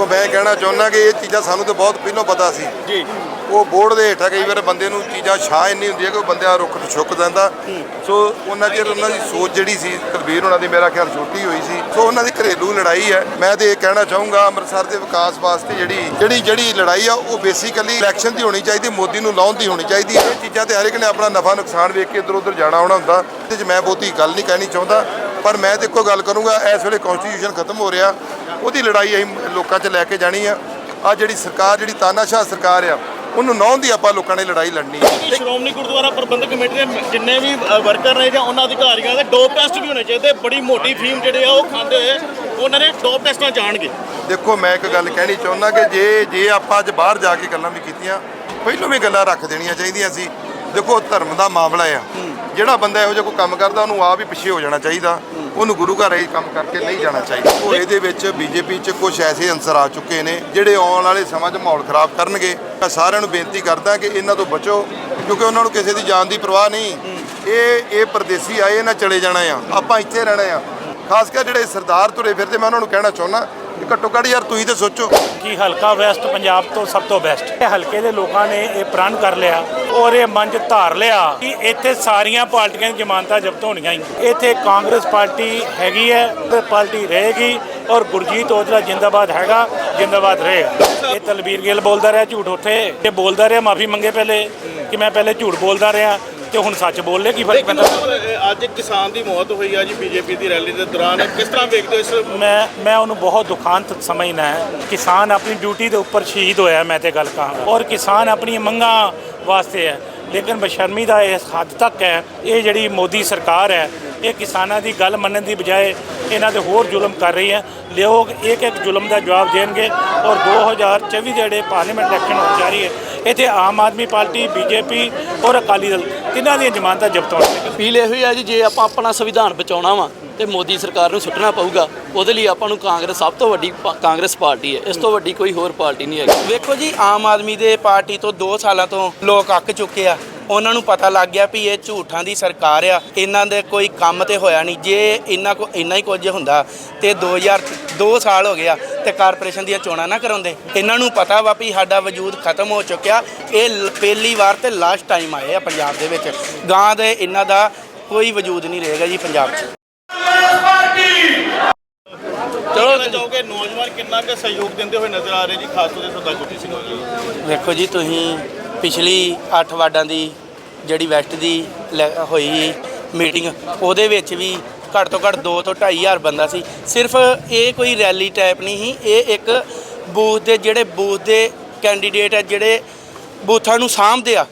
ਦੇਖੋ ਮੈਂ ਕਹਿਣਾ ਚਾਹੁੰਦਾ ਕਿ ਇਹ ਚੀਜ਼ਾਂ ਸਾਨੂੰ ਤਾਂ ਬਹੁਤ ਪਹਿਲਾਂ ਪਤਾ ਸੀ। ਜੀ। ਉਹ ਬੋਰਡ ਦੇ ਹੇਠਾਂ ਕਈ ਵਾਰ ਬੰਦੇ ਨੂੰ ਚੀਜ਼ਾਂ ਛਾਂ ਇੰਨੀ ਹੁੰਦੀ ਹੈ ਕਿ ਉਹ ਬੰਦਾ ਰੁੱਖ ਤੋਂ ਛੁੱਕ ਜਾਂਦਾ। ਸੋ ਉਹਨਾਂ ਚਿਰ ਉਹਨਾਂ ਦੀ ਸੋਚ ਜਿਹੜੀ ਸੀ ਕੁਲਬੀਰ ਉਹਨਾਂ ਦੀ ਮੇਰਾ ਖਿਆਲ ਛੋਟੀ ਹੋਈ ਸੀ। ਸੋ ਉਹਨਾਂ ਦੀ ਘਰੇਲੂ ਲੜਾਈ ਹੈ। ਮੈਂ ਤੇ ਇਹ ਕਹਿਣਾ ਚਾਹੂੰਗਾ ਅੰਮ੍ਰਿਤਸਰ ਦੇ ਵਿਕਾਸ ਵਾਸਤੇ ਜਿਹੜੀ ਜਿਹੜੀ ਜਿਹੜੀ ਲੜਾਈ ਆ ਉਹ ਬੇਸਿਕਲੀ ਇਲੈਕਸ਼ਨ ਦੀ ਹੋਣੀ ਚਾਹੀਦੀ ਮੋਦੀ ਨੂੰ ਲਾਉਣ ਦੀ ਹੋਣੀ ਚਾਹੀਦੀ ਹੈ। ਇਹ ਚੀਜ਼ਾਂ ਤੇ ਹਰ ਇੱਕ ਨੇ ਆਪਣਾ ਨਫਾ ਨੁਕਸਾਨ ਵੇਖ ਕੇ ਇੱਧਰ ਉੱਧਰ ਜਾਣਾ ਆਉਣਾ ਹੁੰਦਾ। ਤੇ ਮੈਂ ਬਹੁਤੀ ਗੱਲ ਨਹੀਂ ਕਹਿਣੀ ਚਾਹੁੰਦਾ। ਪਰ ਮੈਂ ਤੇ ਇੱਕੋ ਗੱਲ ਕਰੂੰਗਾ ਇਸ ਵੇਲੇ ਕਨਸਟੀਟਿਊਸ਼ਨ ਖਤਮ ਹੋ ਰਿਹਾ। ਉਹਦੀ ਲੜਾਈ ਅਸੀਂ ਲੋਕਾਂ 'ਚ ਲੈ ਕੇ ਜਾਣੀ ਆ। ਆ ਜਿਹੜੀ ਸਰਕਾਰ ਜਿਹੜੀ ਤਾਨਾਸ਼ਾਹ ਸਰਕਾਰ ਆ ਉਹਨੂੰ ਨੌਂ ਦੀ ਆਪਾਂ ਲੋਕਾਂ ਨੇ ਲੜਾਈ ਲੜਨੀ ਹੈ ਸ਼੍ਰੋਮਣੀ ਗੁਰਦੁਆਰਾ ਪ੍ਰਬੰਧਕ ਕਮੇਟੀ ਦੇ ਜਿੰਨੇ ਵੀ ਵਰਕਰ ਨੇ ਜਾਂ ਉਹਨਾਂ ਅਧਿਕਾਰੀਆਂ ਦੇ ਡੋਪ ਟੈਸਟ ਵੀ ਹੋਣੇ ਚਾਹੀਦੇ। ਬੜੀ ਮੋਟੀ ਫੀਮ ਜਿਹੜੇ ਆ ਉਹ ਖਾਂਦੇ ਹੋਏ ਉਹਨਾਂ ਨੇ ਡੋਪ ਟੈਸਟਾਂ ਜਾਣਗੇ ਦੇਖੋ ਮੈਂ ਇੱਕ ਗੱਲ ਕਹਿਣੀ ਚਾਹੁੰਦਾ ਕਿ ਜੇ ਜੇ ਆਪਾਂ ਅੱਜ ਬਾਹਰ ਜਾ ਕੇ ਗੱਲਾਂ ਵੀ ਕੀਤੀਆਂ ਪਹਿਲੋਂ ਵੀ ਗੱਲਾਂ ਰੱਖ ਦੇਣੀਆਂ ਚਾਹੀਦੀਆਂ ਸੀ। ਦੇਖੋ ਧਰਮ ਦਾ ਮਾਮਲਾ ਆ। ਜਿਹੜਾ ਬੰਦਾ ਇਹੋ ਜਿਹਾ ਕੋਈ ਕੰਮ ਕਰਦਾ ਉਹਨੂੰ ਆਪ ਹੀ ਪਿੱਛੇ ਹੋ ਜਾਣਾ ਚਾਹੀਦਾ। ਉਹਨੂੰ ਗੁਰੂ ਘਰ ਇਹ ਕੰਮ ਕਰਕੇ ਨਹੀਂ ਜਾਣਾ ਚਾਹੀਦਾ। ਉਹ ਇਹਦੇ ਵਿੱਚ ਬੀਜੇਪੀ 'ਚ ਕੁਝ ਐਸੇ ਅੰਸਰ ਆ ਚੁੱਕੇ ਨੇ ਜਿਹੜੇ ਆਉਣ ਵਾਲੇ ਸਮਾਂ 'ਚ ਮਾਹੌਲ ਖਰਾਬ ਕਰਨਗੇ। ਮੈਂ ਸਾਰਿਆਂ ਨੂੰ ਬੇਨਤੀ ਕਰਦਾ ਕਿ ਇਹਨਾਂ ਤੋਂ ਬਚੋ ਕਿਉਂਕਿ ਉਹਨਾਂ ਨੂੰ ਕਿਸੇ ਦੀ ਜਾਨ ਦੀ ਪਰਵਾਹ ਨਹੀਂ। ਇਹ ਇਹ ਪਰਦੇਸੀ ਆਏ ਇਹਨਾਂ ਚਲੇ ਜਾਣਾ ਆ। ਆਪਾਂ ਇੱਥੇ ਰਹਿਣਾ ਆ। ਖਾਸ ਕਰ ਜਿਹੜੇ ਸਰਦਾਰ ਤੁਰੇ ਫਿਰਦੇ ਮੈਂ ਉਹਨਾਂ ਨੂੰ ਕਹਿਣਾ ਚਾਹੁੰਦਾ ਕਿ ਘੱਟੋ ਘੱਟ ਯਾਰ ਤੁਸੀਂ ਤੇ ਸੋਚੋ। ਕਿ ਹਲਕਾ ਵੈਸਟ ਪੰਜਾਬ ਤੋਂ ਸਭ ਤੋਂ ਬੈਸਟ ਇਹ ਹਲਕੇ ਦੇ ਲੋਕਾਂ ਨੇ ਇਹ ਪ੍ਰਣ ਕਰ ਲਿਆ। ਔਰ ਇਹ ਮੰਚ ਧਾਰ ਲਿਆ ਕਿ ਇੱਥੇ ਸਾਰੀਆਂ ਪਾਰਟੀਆਂ ਦੀ ਜ਼ਮਾਨਤਾਂ ਜ਼ਬਤ ਹੋਣੀਆਂ ਹੀ। ਇੱਥੇ ਕਾਂਗਰਸ ਪਾਰਟੀ ਹੈਗੀ ਹੈ ਤੇ ਪਾਰਟੀ ਰਹੇਗੀ ਔਰ ਗੁਰਜੀਤ ਔਜਲਾ ਜਿੰਦਾਬਾਦ ਹੈਗਾ ਜਿੰਦਾਬਾਦ ਰਹੇਗਾ ਇਹ ਤਲਬੀਰ ਗਿੱਲ ਬੋਲਦਾ ਰਿਹਾ ਝੂਠ ਉੱਥੇ। ਇਹ ਬੋਲਦਾ ਰਿਹਾ ਮਾਫੀ ਮੰਗੇ ਪਹਿਲੇ ਕਿ ਮੈਂ ਪਹਿਲੇ ਝੂਠ ਬੋਲਦਾ ਰਿਹਾ ਤੇ ਹੁਣ ਸੱਚ ਬੋਲ ਲੈ ਕੀ ਫ਼ਰਕ ਪੈਂਦਾ? ਅੱਜ ਕਿਸਾਨ ਦੀ ਮੌਤ ਹੋਈ ਆ ਜੀ ਬੀਜੇਪੀ ਦੀ ਰੈਲੀ ਦੇ ਦੌਰਾਨ। ਕਿਸ ਤਰ੍ਹਾਂ ਵੇਖਦੇ ਹੋ ਇਸ ਮੈਂ ਮੈਂ ਉਹਨੂੰ ਬਹੁਤ ਦੁਖਾਂਤ ਸਮਝਦਾ ਹੈ। ਕਿਸਾਨ ਆਪਣੀ ਡਿਊਟੀ ਦੇ ਉੱਪਰ ਸ਼ਹੀਦ ਹੋਇਆ ਮੈਂ ਤੇ ਗੱਲ ਕਹਾਂ ਔਰ ਕਿਸਾਨ ਆਪਣੀ ਮੰਗਾਂ ਵਾਸਤੇ ਹੈ। ਲੇਕਿਨ ਬਸ਼ਰਮੀ ਦਾ ਇਸ ਹੱਦ ਤੱਕ ਹੈ, ਇਹ ਜਿਹੜੀ ਮੋਦੀ ਸਰਕਾਰ ਹੈ, ਇਹ ਕਿਸਾਨਾਂ ਦੀ ਗੱਲ ਮੰਨਣ ਦੀ ਬਜਾਏ ਇਹਨਾਂ ਦੇ ਹੋਰ ਜ਼ੁਲਮ ਕਰ ਰਹੀ ਹੈ। ਲੋਕ ਇੱਕ ਇੱਕ ਜ਼ੁਲਮ ਦਾ ਜਵਾਬ ਦੇਣਗੇ ਔਰ 2024 ਦੇ ਜਿਹੜੇ ਪਾਰਲੀਮੈਂਟ ਇਲੈਕਸ਼ਨ ਹੋਣ ਜਾ ਰਹੀ ਹੈ, ਇੱਥੇ ਆਮ ਆਦਮੀ ਪਾਰਟੀ, ਬੀਜੇਪੀ ਔਰ ਅਕਾਲੀ ਦਲ ਤਿੰਨਾਂ ਦੀਆਂ ਜ਼ਮਾਨਤਾਂ ਜ਼ਬਤ ਹੋਣਗੀਆਂ ਅਪੀਲ ਇਹੋ ਹੀ ਹੈ ਜੀ, ਜੇ ਆਪਾਂ ਆਪਣਾ ਸੰਵਿਧਾਨ ਬਚਾਉਣਾ ਵਾ ਤੇ ਮੋਦੀ ਸਰਕਾਰ ਨੂੰ ਸੁੱਟਣਾ ਪਊਗਾ, ਉਹਦੇ ਲਈ ਆਪਾਂ ਨੂੰ ਕਾਂਗਰਸ ਸਭ ਤੋਂ ਵੱਡੀ ਕਾਂਗਰਸ ਪਾਰਟੀ ਹੈ। ਇਸ ਤੋਂ ਵੱਡੀ ਕੋਈ ਹੋਰ ਪਾਰਟੀ ਨਹੀਂ ਹੈਗੀ। ਵੇਖੋ ਜੀ, ਆਮ ਆਦਮੀ ਦੇ ਪਾਰਟੀ ਤੋਂ 2 ਸਾਲਾਂ ਤੋਂ ਲੋਕ ਅੱਕ ਚੁੱਕੇ ਆ। ਉਹਨਾਂ ਨੂੰ ਪਤਾ ਲੱਗ ਗਿਆ ਵੀ ਇਹ ਝੂਠਾਂ ਦੀ ਸਰਕਾਰ ਆ। ਇਹਨਾਂ ਦੇ ਕੋਈ ਕੰਮ ਤੇ ਹੋਇਆ ਨਹੀਂ। ਜੇ ਇਹਨਾਂ ਕੋ, ਇੰਨਾ ਹੀ ਕੁਝ ਹੁੰਦਾ ਤੇ 2000 2 ਸਾਲ ਹੋ ਗਿਆ ਤੇ ਕਾਰਪੋਰੇਸ਼ਨ ਦੀਆਂ ਚੋਣਾਂ ਨਾ ਕਰਾਉਂਦੇ। ਇਹਨਾਂ ਨੂੰ ਪਤਾ ਵਾ ਵੀ ਸਾਡਾ ਵਜੂਦ ਖਤਮ ਹੋ ਚੁੱਕਿਆ। ਇਹ ਲ- ਪਹਿਲੀ ਵਾਰ ਤੇ ਲਾਸਟ ਟਾਈਮ ਆਏ ਆ ਪੰਜਾਬ ਦੇ ਵਿੱਚ। ਗਾਂ ਦੇ ਇਹਨਾਂ ਦਾ ਕੋਈ ਵਜੂਦ ਨਹੀਂ ਰਹੇਗਾ ਜੀ ਪੰਜਾਬ 'ਚ। ਚਲੋ। ਚਾਹੋਗੇ? ਨੌਜਵਾਨ ਕਿੰਨਾ ਕੁ ਸਹਿਯੋਗ ਦਿੰਦੇ ਹੋਏ ਨਜ਼ਰ ਆ ਰਹੇ ਜੀ ਖਾਸ ਤੌਰ ਤੇ ਸਰਦਾਰ ਗੁਰਜੀਤ ਸਿੰਘ ਜੀ ਵੇਖੋ ਜੀ ਤੁਸੀਂ ਪਿਛਲੀ 8 ਵਾਰਡਾਂ ਦੀ ਜਿਹੜੀ ਵੈਸਟ ਦੀ ਹੋਈ ਮੀਟਿੰਗ ਉਹਦੇ ਵਿੱਚ ਵੀ ਘੱਟ ਤੋਂ ਘੱਟ 2 ਤੋਂ 2500 ਬੰਦਾ ਸੀ। ਸਿਰਫ ਇਹ ਕੋਈ ਰੈਲੀ ਟਾਈਪ ਨਹੀਂ ਸੀ ਇਹ ਇੱਕ ਬੂਥ ਦੇ ਜਿਹੜੇ ਬੂਥ ਦੇ ਕੈਂਡੀਡੇਟ ਆ ਜਿਹੜੇ ਬੂਥਾਂ ਨੂੰ ਸਾਂਭਦੇ ਆ।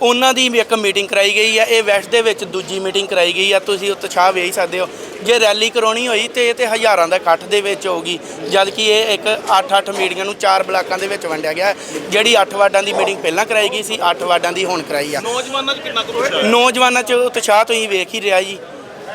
ਉਹਨਾਂ ਦੀ ਵੀ ਇੱਕ ਮੀਟਿੰਗ ਕਰਾਈ ਗਈ ਆ ਇਹ ਵੈਸਟ ਦੇ ਵਿੱਚ ਦੂਜੀ ਮੀਟਿੰਗ ਕਰਾਈ ਗਈ ਆ ਤੁਸੀਂ ਉਤਸ਼ਾਹ ਵੇਖ ਸਕਦੇ ਹੋ। ਜੇ ਰੈਲੀ ਕਰਾਉਣੀ ਹੋਈ ਤੇ ਇਹ ਤੇ ਹਜ਼ਾਰਾਂ ਦਾ ਇਕੱਠ ਦੇ ਵਿੱਚ ਹੋਊਗੀ ਜਦ ਕਿ ਇਹ ਇੱਕ 8-8 ਮੀਟਿੰਗਾਂ ਨੂੰ ਚਾਰ ਬਲਾਕਾਂ ਦੇ ਵਿੱਚ ਵੰਡਿਆ ਗਿਆ। ਜਿਹੜੀ 8 ਵਾਰਡਾਂ ਦੀ ਮੀਟਿੰਗ ਪਹਿਲਾਂ ਕਰਾਈ ਗਈ ਸੀ 8 ਵਾਰਡਾਂ ਦੀ ਹੁਣ ਕਰਾਈ ਆ। ਨੌਜਵਾਨਾਂ 'ਚ ਕਿੰਨਾ ਕੁ ਰੋਸ਼ ਹੈ? ਨੌਜਵਾਨਾਂ 'ਚ ਉਤਸ਼ਾਹ ਤੁਸੀਂ ਵੇਖ ਹੀ ਰਿਹਾ ਜੀ।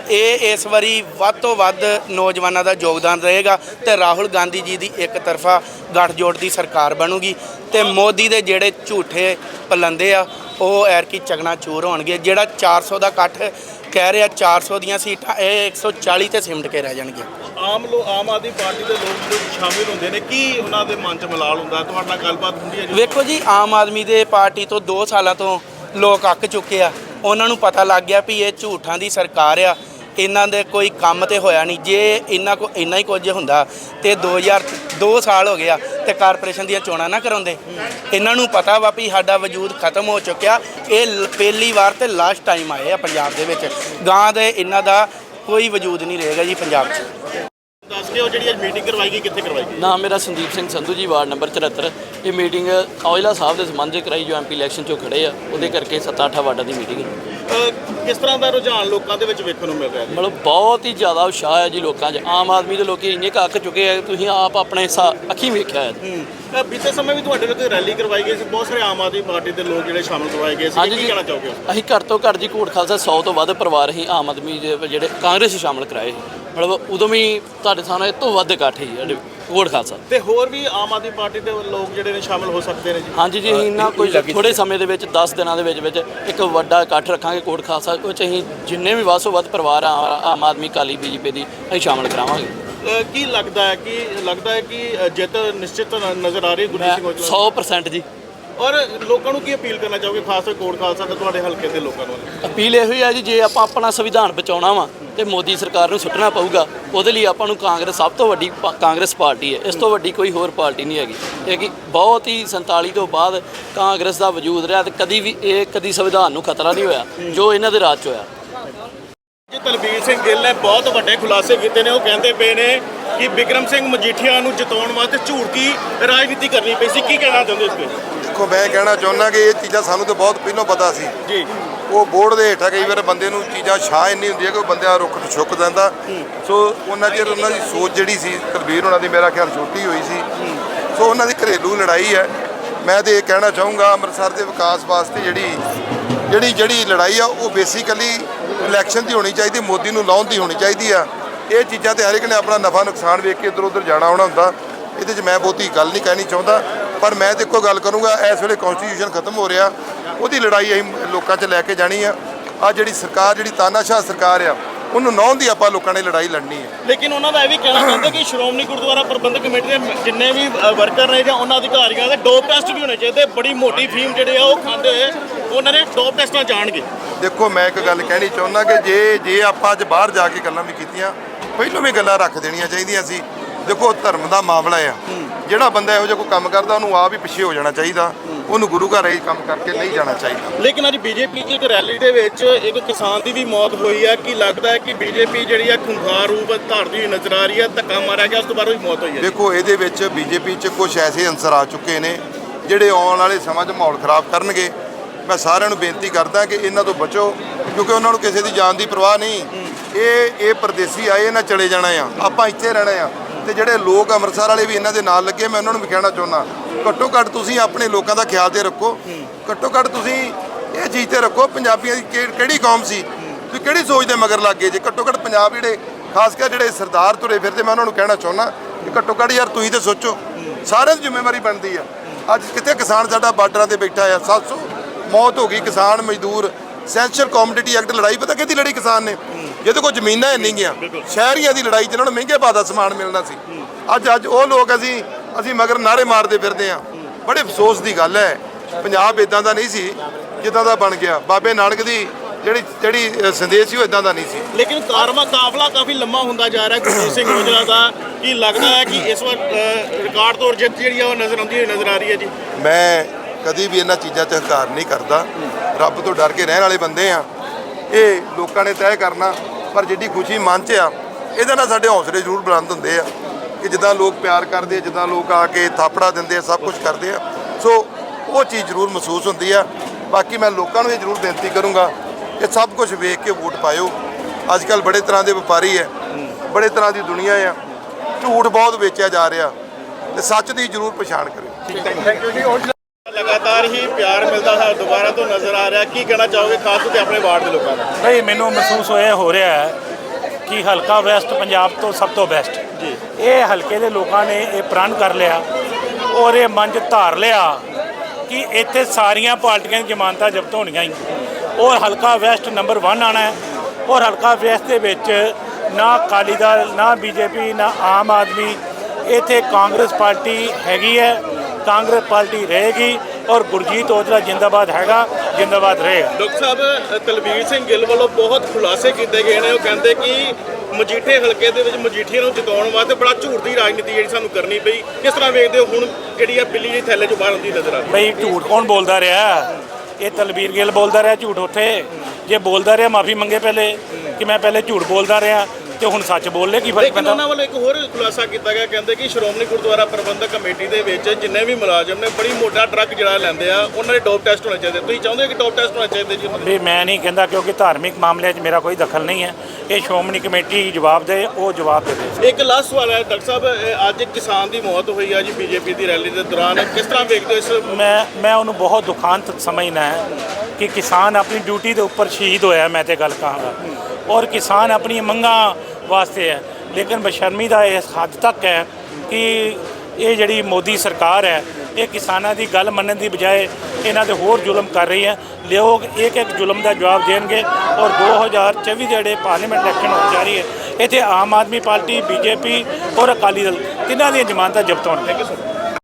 ਇਹ ਇਸ ਵਾਰੀ ਵੱਧ ਤੋਂ ਵੱਧ ਨੌਜਵਾਨਾਂ ਦਾ ਯੋਗਦਾਨ ਰਹੇਗਾ ਤੇ ਰਾਹੁਲ ਗਾਂਧੀ ਜੀ ਦੀ ਇੱਕ ਤਰਫਾ ਗੱਠਜੋੜ ਦੀ ਸਰਕਾਰ ਬਣੂਗੀ ਤੇ ਮੋਦੀ ਦੇ ਜਿਹੜੇ ਝੂਠੇ ਪਲੰਦੇ ਆ ਉਹ ਐਰਕੀ ਚਗਣਾ ਚੂਰ ਹੋਣਗੇ ਜਿਹੜਾ 400 ਦਾ ਇਕੱਠ ਕਹਿ ਰਿਹਾ 400 ਦੀਆਂ ਸੀਟਾਂ ਇਹ 140 ਤੇ ਸਿਮਟ ਕੇ ਰਹਿ ਜਾਣਗੀਆਂ ਆਮ ਲੋ ਆਮ ਆਦਮੀ ਪਾਰਟੀ ਦੇ ਲੋਕ ਜਿਹੜੇ ਸ਼ਾਮਿਲ ਹੁੰਦੇ ਨੇ ਕੀ ਉਹਨਾਂ ਦੇ ਮਨ 'ਚ ਮਲਾਲ ਹੁੰਦਾ? ਤੁਹਾਡੇ ਨਾਲ ਗੱਲਬਾਤ ਹੁੰਦੀ ਹੈ ਜੀ? ਵੇਖੋ ਜੀ ਆਮ ਆਦਮੀ ਦੇ ਪਾਰਟੀ ਤੋਂ 2 ਸਾਲਾਂ ਤੋਂ ਲੋਕ ਅੱਕ ਚੁੱਕੇ ਆ। ਉਹਨਾਂ ਨੂੰ ਪਤਾ ਲੱਗ ਗਿਆ ਵੀ ਇਹ ਝੂਠਾਂ ਦੀ ਸਰਕਾਰ ਆ। ਇਹਨਾਂ ਦੇ ਕੋਈ ਕੰਮ ਤੇ ਹੋਇਆ ਨਹੀਂ। ਜੇ ਇਹਨਾਂ ਕੋ ਇੰਨਾ ਹੀ ਕੁਝ ਹੁੰਦਾ ਤੇ 2000 2 ਸਾਲ ਹੋ ਗਿਆ ਤੇ ਕਾਰਪੋਰੇਸ਼ਨ ਦੀਆਂ ਚੋਣਾਂ ਨਾ ਕਰਾਉਂਦੇ। ਇਹਨਾਂ ਨੂੰ ਪਤਾ ਵਾ ਵੀ ਸਾਡਾ ਵਜੂਦ ਖਤਮ ਹੋ ਚੁੱਕਿਆ। ਇਹ ਲ- ਪਹਿਲੀ ਵਾਰ ਤੇ ਲਾਸਟ ਟਾਈਮ ਆਏ ਆ ਪੰਜਾਬ ਦੇ ਵਿੱਚ। ਗਾਂ ਦੇ ਇਹਨਾਂ ਦਾ ਕੋਈ ਵਜੂਦ ਨਹੀਂ ਰਹੇਗਾ ਜੀ ਪੰਜਾਬ 'ਚ। ਦੱਸ ਦਿਓ ਜਿਹੜੀ ਅੱਜ ਮੀਟਿੰਗ ਕਰਵਾਈ ਗਈ ਕਿੱਥੇ ਕਰਵਾਈ ਗਈ? ਨਾਮ ਮੇਰਾ ਸੰਦੀਪ ਸਿੰਘ ਸੰਧੂ ਜੀ ਵਾਰਡ ਨੰਬਰ 74 ਇਹ ਮੀਟਿੰਗ ਔਜਲਾ ਸਾਹਿਬ ਦੇ ਸੰਬੰਧ 'ਚ ਕਰਾਈ ਜੋ ਐਮਪੀ ਇਲੈਕਸ਼ਨ 'ਚੋਂ ਖੜੇ ਆ ਉਹਦੇ ਕਰਕੇ 7-8 ਵਾਰਡਾਂ ਦੀ ਮੀਟਿੰਗ ਅਹ ਕਿਸ ਤਰ੍ਹਾਂ ਦਾ ਰੁਝਾਨ ਲੋਕਾਂ ਦੇ ਵਿੱਚ ਵੇਖਣ ਨੂੰ ਮਿਲ ਰਿਹਾ ਜੀ? ਮਤਲਬ ਬਹੁਤ ਹੀ ਜ਼ਿਆਦਾ ਉਤਸ਼ਾਹ ਹੈ ਜੀ ਲੋਕਾਂ 'ਚ। ਆਮ ਆਦਮੀ ਦੇ ਲੋਕੀ ਇੰਨੇ ਕੁ ਅੱਕ ਚੁੱਕੇ ਆ ਤੁਸੀਂ ਆਪ ਆਪਣੇ ਅੱਖੀਂ ਵੇਖਿਆ ਹੈ। ਬੀਤੇ ਸਮੇਂ ਵੀ ਤੁਹਾਡੇ ਵਿੱਚ ਰੈਲੀ ਕਰਵਾਈ ਗਈ ਸੀ ਬਹੁਤ ਸਾਰੇ ਆਮ ਆਦਮੀ ਪਾਰਟੀ ਦੇ ਲੋਕ ਜਿਹੜੇ ਸ਼ਾਮਿਲ ਕਰਵਾਏ ਗਏ ਸੀ। ਕੀ ਕਹਿਣਾ ਚਾਹੋਗੇ ਅਸੀਂ ਘੱਟ ਤੋਂ ਘੱਟ ਜੀ ਕੋਟ ਖਾਲਸਾ 100 ਤੋਂ ਵੱਧ ਪਰਿਵਾਰ ਹੀ ਆਮ ਆਦਮੀ ਦੇ ਜਿਹੜੇ ਕਾਂਗਰਸ 'ਚ ਸ਼ਾਮਲ ਕਰਾਏ ਸੀ। ਮਤਲਬ ਉਦੋਂ ਵੀ ਤੁਹਾਡੇ ਸਾਹਮਣੇ ਇਹ ਤੋਂ ਵੱਧ ਇਕੱਠ ਸੀ ਸਾਡੇ ਕੋਟ ਖਾਲਸਾ। ਤੇ ਹੋਰ ਵੀ ਆਮ ਆਦਮੀ ਪਾਰਟੀ ਦੇ ਲੋਕ ਜਿਹੜੇ ਨੇ ਸ਼ਾਮਿਲ ਹੋ ਸਕਦੇ ਨੇ ਜੀ? ਹਾਂਜੀ ਜੀ ਅਸੀਂ ਨਾ ਕੋਈ ਥੋੜੇ ਸਮੇਂ ਦੇ ਵਿੱਚ 10 ਦਿਨਾਂ ਦੇ ਵਿੱਚ ਵਿੱਚ ਇੱਕ ਵੱਡਾ ਇਕੱਠ ਰੱਖਾਂਗੇ ਕੋਟ ਖਾਲਸਾ ਉਹ 'ਚ ਅਸੀਂ ਜਿੰਨੇ ਵੀ ਵੱਧ ਤੋਂ ਵੱਧ ਪਰਿਵਾਰ ਆ ਆਮ ਆਦਮੀ ਕਾਲੀ ਬੀਜੇਪੀ ਦੀ ਅਸੀਂ ਸ਼ਾਮਲ ਕਰਾਵਾਂਗੇ। ਕੀ ਲੱਗਦਾ ਹੈ ਕਿ ਲੱਗਦਾ ਹੈ ਕਿ ਜਿੱਤ ਨਿਸ਼ਚਿਤ ਨਜ਼ਰ ਆ ਰਹੀ ਗੁਰਜੀਤ ਸਿੰਘ ਔਜਲਾ 100% ਜੀ। ਔਰ ਲੋਕਾਂ ਨੂੰ ਕੀ ਅਪੀਲ ਕਰਨਾ ਚਾਹੋਗੇ ਖਾਸ ਕਰਕੇ ਕੋਟ ਖਾਲਸਾ ਤੇ ਤੁਹਾਡੇ ਹਲਕੇ ਦੇ ਲੋਕਾਂ ਨੂੰ? ਅਪੀਲ ਇਹੋ ਹੀ ਆ ਜੀ ਜੇ ਆਪਾਂ ਆਪਣਾ ਸੰਵਿਧਾਨ ਬਚਾਉਣਾ ਵਾ ਤੇ ਮੋਦੀ ਸਰਕਾਰ ਨੂੰ ਸੁੱਟਣਾ ਪਊਗਾ ਉਹਦੇ ਲਈ ਆਪਾਂ ਨੂੰ ਕਾਂਗਰਸ ਸਭ ਤੋਂ ਵੱਡੀ ਕਾਂਗਰਸ ਪਾਰਟੀ ਹੈ। ਇਸ ਤੋਂ ਵੱਡੀ ਕੋਈ ਹੋਰ ਪਾਰਟੀ ਨਹੀਂ ਹੈਗੀ। ਇਹ ਕਿ ਬਹੁਤ ਹੀ 47 ਤੋਂ ਬਾਅਦ ਕਾਂਗਰਸ ਦਾ ਵਜੂਦ ਰਿਹਾ ਤੇ ਕਦੀ ਵੀ ਇਹ ਕਦੀ ਸੰਵਿਧਾਨ ਨੂੰ ਖਤਰਾ ਨਹੀਂ ਹੋਇਆ ਜੋ ਇਹਨਾਂ ਦੇ ਰਾਜ 'ਚ ਹੋਇਆ। ਜੀ ਤਲਬੀਰ ਸਿੰਘ ਗਿੱਲ ਨੇ ਬਹੁਤ ਵੱਡੇ ਖੁਲਾਸੇ ਕੀਤੇ ਨੇ। ਉਹ ਕਹਿੰਦੇ ਪਏ ਨੇ ਕਿ ਵਿਕਰਮ ਸਿੰਘ ਮਜੀਠੀਆ ਨੂੰ ਜਿਤਾਉਣ ਵਾਸਤੇ ਝੂਠੀ ਰਾਜਨੀਤੀ ਕਰਨੀ ਪਈ ਸੀ ਕੀ ਕਹਿਣਾ ਚਾਹੁੰਦੇ ਇਸ ਤੇ? ਦੇਖੋ ਮੈਂ ਕਹਿਣਾ ਚਾਹੁੰਦਾ ਕਿ ਇਹ ਚੀਜ਼ਾਂ ਸਾਨੂੰ ਤਾਂ ਬਹੁਤ ਪਹਿਲਾਂ ਪਤਾ ਸੀ। ਜੀ। ਉਹ ਬੋਰਡ ਦੇ ਹੇਠਾਂ ਕਈ ਵਾਰ ਬੰਦੇ ਨੂੰ ਚੀਜ਼ਾਂ ਛਾਂ ਇੰਨੀ ਹੁੰਦੀ ਹੈ ਕਿ ਉਹ ਬੰਦਾ ਰੁੱਖ ਤੋਂ ਛੁੱਕ ਜਾਂਦਾ। ਸੋ ਉਹਨਾਂ ਚਿਰ ਉਹਨਾਂ ਦੀ ਸੋਚ ਜਿਹੜੀ ਸੀ ਕੁਲਬੀਰ ਉਹਨਾਂ ਦੀ ਮੇਰਾ ਖਿਆਲ ਛੋਟੀ ਹੋਈ ਸੀ। ਸੋ ਉਹਨਾਂ ਦੀ ਘਰੇਲੂ ਲੜਾਈ ਹੈ। ਮੈਂ ਤੇ ਇਹ ਕਹਿਣਾ ਚਾਹੂੰਗਾ ਅੰਮ੍ਰਿਤਸਰ ਦੇ ਵਿਕਾਸ ਵਾਸਤੇ ਜਿਹੜੀ ਜਿਹੜੀ ਜਿਹੜੀ ਲੜਾਈ ਆ ਉਹ ਬੇਸਿਕਲੀ ਇਲੈਕਸ਼ਨ ਦੀ ਹੋਣੀ ਚਾਹੀਦੀ ਮੋਦੀ ਨੂੰ ਲਾਉਣ ਦੀ ਹੋਣੀ ਚਾਹੀਦੀ ਆ। ਇਹ ਚੀਜ਼ਾਂ ਤੇ ਹਰ ਇੱਕ ਨੇ ਆਪਣਾ ਨਫਾ ਨੁਕਸਾਨ ਵੇਖ ਕੇ ਇੱਧਰ ਉੱਧਰ ਜਾਣਾ ਆਉਣਾ ਹੁੰਦਾ। ਇਹਦੇ 'ਚ ਮੈਂ ਬਹੁਤੀ ਗੱਲ ਨਹੀਂ ਕਹਿਣੀ ਚਾਹੁੰਦਾ। ਪਰ ਮੈਂ ਤੇ ਇੱਕੋ ਗੱਲ ਕਰੂੰਗਾ ਇਸ ਵੇਲੇ ਕਨਸਟੀਟਿਊਸ਼ਨ ਖਤਮ ਹੋ ਰਿਹਾ ਉਹਦੀ ਲੜਾਈ ਅਸੀਂ ਲੋਕਾਂ 'ਚ ਲੈ ਕੇ ਜਾਣੀ ਆ। ਆ ਜਿਹੜੀ ਸਰਕਾਰ ਜਿਹੜੀ ਤਾਨਾਸ਼ਾਹ ਸਰਕਾਰ ਆ ਉਹਨੂੰ ਨੌਂ ਦੀ ਆਪਾਂ ਲੋਕਾਂ ਨੇ ਲੜਾਈ ਲੜਨੀ ਹੈ ਲੇਕਿਨ ਉਹਨਾਂ ਦਾ ਇਹ ਵੀ ਕਹਿਣਾ ਚਾਹੁੰਦੇ ਕਿ ਸ਼੍ਰੋਮਣੀ ਗੁਰਦੁਆਰਾ ਪ੍ਰਬੰਧਕ ਕਮੇਟੀ ਦੇ ਜਿੰਨੇ ਵੀ ਵਰਕਰ ਨੇ ਜਾਂ ਉਹਨਾਂ ਅਧਿਕਾਰੀਆਂ ਦੇ ਡੋਪ ਟੈਸਟ ਵੀ ਹੋਣੇ ਚਾਹੀਦੇ। ਬੜੀ ਮੋਟੀ ਫੀਮ ਜਿਹੜੇ ਆ ਉਹ ਖਾਂਦੇ ਹੋਏ ਉਹਨਾਂ ਨੇ ਡੋਪ ਟੈਸਟਾਂ ਜਾਣਗੇ। ਦੇਖੋ ਮੈਂ ਇੱਕ ਗੱਲ ਕਹਿਣੀ ਚਾਹੁੰਦਾ ਕਿ ਜੇ ਜੇ ਆਪਾਂ ਅੱਜ ਬਾਹਰ ਜਾ ਕੇ ਗੱਲਾਂ ਵੀ ਕੀਤੀਆਂ ਪਹਿਲਾਂ ਵੀ ਗੱਲਾਂ ਰੱਖ ਦੇਣੀਆਂ ਚਾਹੀਦੀਆਂ ਸੀ। ਦੇਖੋ ਧਰਮ ਦਾ ਮਾਮਲਾ ਆ। ਜਿਹੜਾ ਬੰਦਾ ਇਹੋ ਜਿਹਾ ਕੋਈ ਕੰਮ ਕਰਦਾ ਉਹਨੂੰ ਆਪ ਹੀ ਪਿੱਛੇ ਹੋ ਜਾਣਾ ਚਾਹੀਦਾ। ਉਹਨੂੰ ਗੁਰੂ ਘਰ ਇਹ ਕੰਮ ਕਰਕੇ ਨਹੀਂ ਜਾਣਾ ਚਾਹੀਦਾ। ਲੇਕਿਨ ਅੱਜ ਬੀਜੇਪੀ ਦੀ ਇੱਕ ਰੈਲੀ ਦੇ ਵਿੱਚ ਇੱਕ ਕਿਸਾਨ ਦੀ ਵੀ ਮੌਤ ਹੋਈ ਹੈ ਕਿ ਲੱਗਦਾ ਹੈ ਕਿ ਬੀਜੇਪੀ ਜਿਹੜੀ ਹੈ ਖੁੰਖਾਰ ਰੂਪ ਧਾਰਦੀ ਹੋਈ ਨਜ਼ਰ ਆ ਰਹੀ ਹੈ ਧੱਕਾ ਮਾਰਿਆ ਗਿਆ ਉਸ ਤੋਂ ਬਾਅਦ ਉਹਦੀ ਮੌਤ ਹੋਈ ਹੈ ਦੇਖੋ ਇਹਦੇ ਵਿੱਚ ਬੀਜੇਪੀ 'ਚ ਕੁਝ ਐਸੇ ਅੰਸਰ ਆ ਚੁੱਕੇ ਨੇ ਜਿਹੜੇ ਆਉਣ ਵਾਲੇ ਸਮਾਂ 'ਚ ਮਾਹੌਲ ਖਰਾਬ ਕਰਨਗੇ। ਮੈਂ ਸਾਰਿਆਂ ਨੂੰ ਬੇਨਤੀ ਕਰਦਾ ਕਿ ਇਹਨਾਂ ਤੋਂ ਬਚੋ ਕਿਉਂਕਿ ਉਹਨਾਂ ਨੂੰ ਕਿਸੇ ਦੀ ਜਾਨ ਦੀ ਪਰਵਾਹ ਨਹੀਂ। ਇਹ ਇਹ ਪਰਦੇਸੀ ਆਏ ਇਹਨਾਂ ਚਲੇ ਜਾਣਾ ਆ। ਆਪਾਂ ਇੱਥੇ ਰਹਿਣਾ ਆ। ਤੇ ਜਿਹੜੇ ਲੋਕ ਅੰਮ੍ਰਿਤਸਰ ਵਾਲੇ ਵੀ ਇਹਨਾਂ ਦੇ ਨਾਲ ਲੱਗੇ, ਮੈਂ ਉਹਨਾਂ ਨੂੰ ਵੀ ਕਹਿਣਾ ਚਾਹੁੰਦਾ, ਘੱਟੋ ਘੱਟ ਤੁਸੀਂ ਆਪਣੇ ਲੋਕਾਂ ਦਾ ਖਿਆਲ ਤੇ ਰੱਖੋ। ਘੱਟੋ ਘੱਟ ਤੁਸੀਂ ਇਹ ਚੀਜ਼ ਤੇ ਰੱਖੋ, ਪੰਜਾਬੀਆਂ ਦੀ ਕਿ- ਕਿਹੜੀ ਕੌਮ ਸੀ? ਤੁਸੀਂ ਕਿਹੜੀ ਸੋਚ ਦੇ ਮਗਰ ਲੱਗ ਗਏ? ਜੇ ਘੱਟੋ ਘੱਟ ਪੰਜਾਬ ਜਿਹੜੇ, ਖਾਸ ਕਰ ਜਿਹੜੇ ਸਰਦਾਰ ਤੁਰੇ ਫਿਰਦੇ, ਮੈਂ ਉਹਨਾਂ ਨੂੰ ਕਹਿਣਾ ਚਾਹੁੰਦਾ ਕਿ ਘੱਟੋ ਘੱਟ ਯਾਰ ਤੁਸੀਂ ਤੇ ਸੋਚੋ, ਸਾਰਿਆਂ ਦੀ ਜ਼ਿੰਮੇਵਾਰੀ ਬਣਦੀ ਆ। ਅੱਜ ਕਿਤੇ ਕਿਸਾਨ ਸਾਡਾ ਬਾਰਡਰਾਂ ਤੇ ਬੈਠਾ ਆ 700 ਮੌਤ ਹੋ ਗਈ ਕਿਸਾਨ ਮਜ਼ਦੂਰ। ਸੈਂਸ਼ਲ ਕਮੋਡਿਟੀ ਐਕਟ ਲੜਾਈ, ਪਤਾ ਕਿਹਦੀ ਲੜੀ ਕਿਸਾਨ ਨੇ? ਜਿਹਦੇ ਕੋਲ ਜ਼ਮੀਨਾਂ ਨਹੀਂ ਗਿਆ ਸ਼ਹਿਰੀਆਂ ਦੀ ਲੜਾਈ ਜਿਹਨਾਂ ਨੂੰ ਮਹਿੰਗੇ ਭਾਅ ਦਾ ਸਮਾਨ ਮਿਲਣਾ ਸੀ। ਅੱਜ ਅੱਜ ਉਹ ਲੋਕ ਅਸੀਂ ਅਸੀਂ ਮਗਰ ਨਾਰੇ ਮਾਰਦੇ ਫਿਰਦੇ ਆ ਬੜੇ ਅਫਸੋਸ ਦੀ ਗੱਲ ਹੈ। ਪੰਜਾਬ ਇਦਾਂ ਦਾ ਨਹੀਂ ਸੀ ਜਿੱਦਾਂ ਦਾ ਬਣ ਗਿਆ। ਬਾਬੇ ਨਾਨਕ ਦੀ ਜਿਹੜੀ ਜਿਹੜੀ ਸੰਦੇਸ਼ ਸੀ ਉਹ ਇਦਾਂ ਦਾ ਨਹੀਂ ਸੀ। ਲੇਕਿਨ ਕਾਰਮਾ ਕਾਫਲਾ ਕਾਫੀ ਲੰਮਾ ਹੁੰਦਾ ਜਾ ਰਿਹਾ ਗੁਰਜੀਤ ਸਿੰਘ ਔਜਲਾ ਦਾ ਕੀ ਲੱਗਦਾ ਹੈ ਕਿ ਇਸ ਵਾਰ ਰਿਕਾਰਡ ਤੋੜ ਜਿੱਤ ਜਿਹੜੀ ਆ ਉਹ ਨਜ਼ਰ ਆਉਂਦੀ ਹੋਈ ਨਜ਼ਰ ਆ ਰਹੀ ਹੈ ਜੀ? ਮੈਂ ਕਦੀ ਵੀ ਇਹਨਾਂ ਚੀਜ਼ਾਂ 'ਚ ਹੰਕਾਰ ਨਹੀਂ ਕਰਦਾ। ਰੱਬ ਤੋਂ ਡਰ ਕੇ ਰਹਿਣ ਵਾਲੇ ਬੰਦੇ ਆ ਇਹ ਲੋਕਾਂ ਨੇ ਤੈਅ ਕਰਨਾ। ਪਰ ਜਿੱਡੀ ਖੁਸ਼ੀ ਮਨ 'ਚ ਆ, ਇਹਦੇ ਨਾਲ ਸਾਡੇ ਹੌਸਲੇ ਜ਼ਰੂਰ ਬੁਲੰਦ ਹੁੰਦੇ ਆ ਕਿ ਜਿੱਦਾਂ ਲੋਕ ਪਿਆਰ ਕਰਦੇ ਆ, ਜਿੱਦਾਂ ਲੋਕ ਆ ਕੇ ਥਾਪੜਾ ਦਿੰਦੇ ਆ, ਸਭ ਕੁਝ ਕਰਦੇ ਆ। ਸੋ ਉਹ ਚੀਜ਼ ਜ਼ਰੂਰ ਮਹਿਸੂਸ ਹੁੰਦੀ ਆ। ਬਾਕੀ ਮੈਂ ਲੋਕਾਂ ਨੂੰ ਇਹ ਜ਼ਰੂਰ ਬੇਨਤੀ ਕਰੂੰਗਾ ਕਿ ਸਭ ਕੁਝ ਵੇਖ ਕੇ ਵੋਟ ਪਾਇਓ। ਅੱਜ ਕੱਲ ਬੜੇ ਤਰ੍ਹਾਂ ਦੇ ਵਪਾਰੀ ਆ ਬੜੇ ਤਰ੍ਹਾਂ ਦੀ ਦੁਨੀਆ ਆ ਝੂਠ ਬਹੁਤ ਵੇਚਿਆ ਜਾ ਰਿਹਾ ਤੇ ਸੱਚ ਦੀ ਜ਼ਰੂਰ ਪਛਾਣ ਕਰਿਓ। ਲਗਾਤਾਰ ਹੀ ਪਿਆਰ ਮਿਲਦਾ ਹੈ ਦੁਬਾਰਾ ਤੋਂ ਨਜ਼ਰ ਆ ਰਿਹਾ। ਕੀ ਕਹਿਣਾ ਚਾਹੋਗੇ ਖਾਸ ਕਰਕੇ ਆਪਣੇ ਵਾਰਡ ਦੇ ਲੋਕਾਂ ਦਾ? ਨਹੀਂ ਮੈਨੂੰ ਮਹਿਸੂਸ ਹੋਇਆ ਹੋ ਰਿਹਾ ਹੈ ਕਿ ਹਲਕਾ ਵੈਸਟ ਪੰਜਾਬ ਤੋਂ ਸਭ ਤੋਂ ਬੈਸਟ। ਜੀ। ਇਹ ਹਲਕੇ ਦੇ ਲੋਕਾਂ ਨੇ ਇਹ ਪ੍ਰਣ ਕਰ ਲਿਆ ਔਰ ਇਹ ਮੰਚ ਧਾਰ ਲਿਆ ਕਿ ਇੱਥੇ ਸਾਰੀਆਂ ਪਾਰਟੀਆਂ ਦੀ ਜ਼ਮਾਨਤਾਂ ਜ਼ਬਤ ਹੋਣੀਆਂ ਹੀ। ਔਰ ਹਲਕਾ ਵੈਸਟ ਨੰਬਰ 1 ਆਣਾ ਹੈ ਔਰ ਹਲਕਾ ਵੈਸਟ ਦੇ ਵਿੱਚ ਨਾ ਅਕਾਲੀ ਦਲ ਨਾ ਬੀਜੇਪੀ ਨਾ ਆਮ ਆਦਮੀ ਇੱਥੇ ਕਾਂਗਰਸ ਪਾਰਟੀ ਹੈਗੀ ਹੈ ਕਾਂਗਰਸ ਪਾਰਟੀ ਰਹੇਗੀ। ਔਰ ਗੁਰਜੀਤ ਔਜਲਾ ਜਿੰਦਾਬਾਦ ਹੈਗਾ ਜਿੰਦਾਬਾਦ ਰਹੇਗਾ ਡਾਕਟਰ ਸਾਹਿਬ ਤਲਵੀਰ ਸਿੰਘ ਗਿੱਲ ਵੱਲੋਂ ਬਹੁਤ ਖੁਲਾਸੇ ਕੀਤੇ ਗਏ ਨੇ। ਉਹ ਕਹਿੰਦੇ ਕਿ ਮਜੀਠੇ ਹਲਕੇ ਦੇ ਵਿੱਚ ਮਜੀਠੀਆਂ ਨੂੰ ਜਿਤਾਉਣ ਵਾਸਤੇ ਬੜਾ ਝੂਠ ਦੀ ਰਾਜਨੀਤੀ ਜਿਹੜੀ ਸਾਨੂੰ ਕਰਨੀ ਪਈ। ਕਿਸ ਤਰ੍ਹਾਂ ਵੇਖਦੇ ਹੋ ਹੁਣ ਜਿਹੜੀ ਆ ਬਿੱਲੀ ਦੀ ਥੈਲੇ ਚੋਂ ਬਾਹਰ ਆਉਂਦੀ ਨਜ਼ਰ ਆ ਰਹੀ ਬਈ ਝੂਠ ਕੌਣ ਬੋਲਦਾ ਰਿਹਾ? ਇਹ ਤਲਵੀਰ ਗਿੱਲ ਬੋਲਦਾ ਰਿਹਾ ਝੂਠ ਉੱਥੇ। ਜੇ ਬੋਲਦਾ ਰਿਹਾ ਮਾਫੀ ਮੰਗੇ ਪਹਿਲੇ ਕਿ ਮੈਂ ਪਹਿਲੇ ਝੂਠ ਬੋਲਦਾ ਰਿਹਾ। ਤੇ ਹੁਣ ਸੱਚ ਬੋਲ ਲੈ ਕੀ ਫ਼ਰਕ ਲੇਕਿਨ ਪੈਂਦਾ? ਉਹਨਾਂ ਵੱਲੋਂ ਇੱਕ ਹੋਰ ਖੁਲਾਸਾ ਕੀਤਾ ਗਿਆ ਕਹਿੰਦੇ ਕਿ ਸ਼੍ਰੋਮਣੀ ਗੁਰਦੁਆਰਾ ਪ੍ਰਬੰਧਕ ਕਮੇਟੀ ਦੇ ਵਿੱਚ ਜਿੰਨੇ ਵੀ ਮੁਲਾਜ਼ਮ ਨੇ ਬੜੀ ਮੋਟਾ ਟਰੱਕ ਜਿਹੜਾ ਲੈਂਦੇ ਆ ਉਹਨਾਂ ਦੇ ਡੋਪ ਟੈਸਟ ਹੋਣੇ ਚਾਹੀਦੇ। ਤੁਸੀਂ ਚਾਹੁੰਦੇ ਹੋ ਕਿ ਡੋਪ ਟੈਸਟ ਹੋਣੇ ਚਾਹੀਦੇ ਜੀ ਉਹਨਾਂ ਦੇ? ਵੀ ਮੈਂ ਨਹੀਂ ਕਹਿੰਦਾ ਕਿਉਂਕਿ ਧਾਰਮਿਕ ਮਾਮਲਿਆਂ 'ਚ ਮੇਰਾ ਕੋਈ ਦਖਲ ਨਹੀਂ ਹੈ। ਇਹ ਸ਼੍ਰੋਮਣੀ ਕਮੇਟੀ ਜਵਾਬ ਦੇ ਉਹ ਜਵਾਬ ਦੇਵੇ ਇੱਕ ਲਾਸਟ ਸਵਾਲ ਹੈ ਡਾਕਟਰ ਸਾਹਿਬ ਇਹ ਅੱਜ ਇੱਕ ਕਿਸਾਨ ਦੀ ਮੌਤ ਹੋਈ ਆ ਜੀ ਬੀਜੇਪੀ ਦੀ ਰੈਲੀ ਦੇ ਦੌਰਾਨ। ਕਿਸ ਤਰ੍ਹਾਂ ਵੇਖਦੇ ਹੋ ਇਸ ਮੈਂ ਮੈਂ ਉਹਨੂੰ ਬਹੁਤ ਦੁਖਾਂਤ ਸਮਝਣਾ ਹੈ ਕਿ ਕਿਸਾਨ ਆਪਣੀ ਡਿਊਟੀ ਦੇ ਉੱਪਰ ਸ਼ਹੀਦ ਹੋਇਆ ਮੈਂ ਤੇ ਗੱਲ ਕਹਾਂਗਾ। ਔਰ ਕਿਸਾਨ ਆਪਣੀਆਂ ਮੰਗਾਂ ਵਾਸਤੇ ਹੈ। ਲੇਕਿਨ ਬਸ਼ਰਮੀ ਦਾ ਇਸ ਹੱਦ ਤੱਕ ਹੈ ਕਿ ਇਹ ਜਿਹੜੀ ਮੋਦੀ ਸਰਕਾਰ ਹੈ, ਇਹ ਕਿਸਾਨਾਂ ਦੀ ਗੱਲ ਮੰਨਣ ਦੀ ਬਜਾਏ ਇਹਨਾਂ ਦੇ ਹੋਰ ਜ਼ੁਲਮ ਕਰ ਰਹੀ ਹੈ। ਲੋਕ ਇੱਕ ਇੱਕ ਜ਼ੁਲਮ ਦਾ ਜਵਾਬ ਦੇਣਗੇ ਔਰ 2024 ਦੇ ਜਿਹੜੇ ਪਾਰਲੀਮੈਂਟ ਇਲੈਕਸ਼ਨ ਹੋਣ ਜਾ ਰਹੀ ਹੈ, ਇੱਥੇ ਆਮ ਆਦਮੀ ਪਾਰਟੀ, ਬੀਜੇਪੀ ਔਰ ਅਕਾਲੀ ਦਲ ਤਿੰਨਾਂ ਦੀਆਂ ਜ਼ਮਾਨਤਾਂ ਜ਼ਬਤ ਹੋਣ। Thank you sir